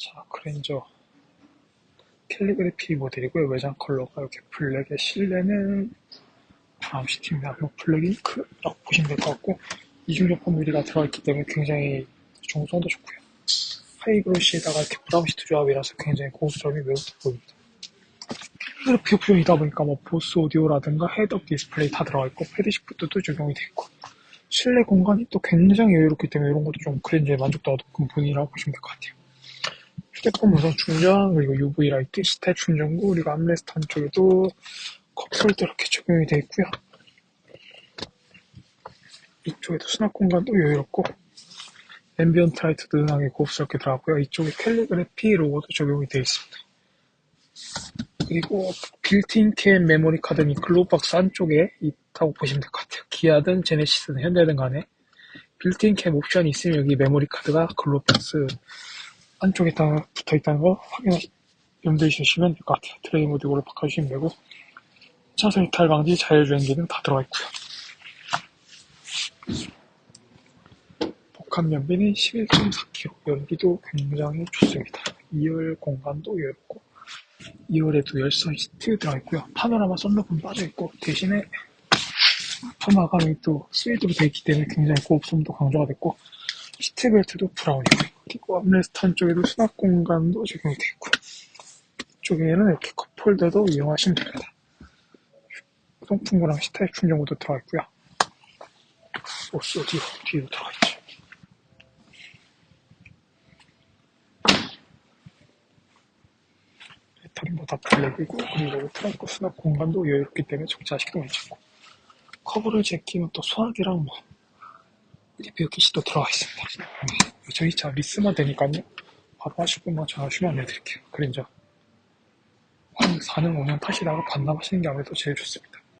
자, 그랜저 캘리그래피 모델이고요. 외장 컬러가 이렇게 블랙에 실내는 브라운시티입니다. 뭐 블랙 잉크라고 보시면 될 것 같고 이중접합 유리가 들어있기 때문에 굉장히 중성도 좋고요. 하이그로시에다가 이렇게 브라운시트 조합이라서 굉장히 고급스러움이 매우 돋보입니다. 캘리그래피 옵션이다 보니까 뭐 보스 오디오라든가 헤드업 디스플레이 다 들어가 있고 패드 시프트도 적용이 되어 있고 실내 공간이 또 굉장히 여유롭기 때문에 이런 것도 좀 그랜저의 만족도가 높은 분이라고 보시면 될 것 같아요. 휴대폰 무선 충전, 그리고 UV 라이트, 스탯 충전구, 그리고 암레스트 한쪽에도 컵홀더 이렇게 적용이 되어 있고요. 이쪽에도 수납 공간도 여유롭고 앰비언트 라이트도 은하게 고급스럽게 들어갔고요. 이쪽에 캘리그래피 로고도 적용이 되어 있습니다. 그리고 빌트인 캠 메모리 카드는 이 글로우박스 안쪽에 있다고 보시면 될 것 같아요. 기아든 제네시스든 현대든 간에 빌트인 캠 옵션이 있으면 여기 메모리 카드가 글로우박스 안쪽에 다 붙어 있다는 거 염두에 주시면 될 것 같아요. 트레이 모드 이걸로 바꿔주시면 되고 차선 이탈 방지, 자율주행 기능 다 들어가 있고요. 복합 연비는 11.4kg, 연비도 굉장히 좋습니다. 2열 공간도 여유롭고 2열에도 열선 시트 들어가 있고요. 파노라마 썬루프는 빠져 있고 대신에 아프 마감이 또 스웨이드로 되어 있기 때문에 굉장히 고급성도 강조가 됐고 시트벨트도 브라운이고 그리고 암레스트 한쪽에도 수납 공간도 적용이 되어 있고요. 이쪽에는 이렇게 컵홀더도 이용하시면 됩니다. 송풍구랑 시타입 충전구도 들어가 있고요. 소스 뒤로, 뒤로 들어가 있죠. 배터리 뭐 다 블랙이고 그리고 트렁크 수납 공간도 여유롭기 때문에 적재하시기도 괜찮고 커브를 제끼면 또 소화기랑 뭐 리뷰 키시도 들어가 있습니다. 네, 저희 차 리스만 되니까요. 바로 하실 분만 전화주시면 안내드릴게요. 그린저 한 4년, 5년 타시다가 반납하시는 게 아무래도 제일 좋습니다.